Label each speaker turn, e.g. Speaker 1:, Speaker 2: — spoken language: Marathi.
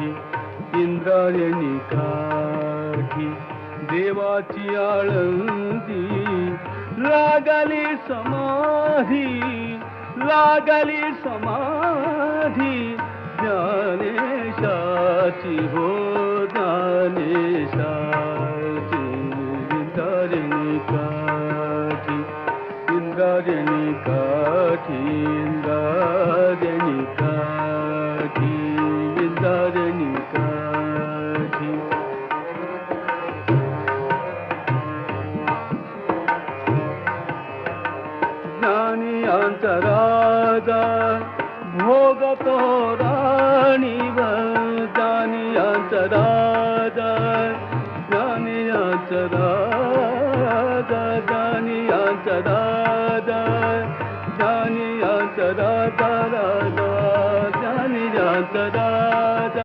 Speaker 1: काठी इंद्रायणी काठी देवाची आळंदी लागली समाधी लागली समाधी ज्ञानेशाची हो ज्ञानेशाची इंद्रायणी काठी इंद्रायणी काठी. ज्ञानी अंतराजा भोगतो राणी ज्ञानी अंतराजा ज्ञानी अंतराजा ज्ञानी अंतराजा ज्ञानी अंतराजा राजा ज्ञानी अंतराजा.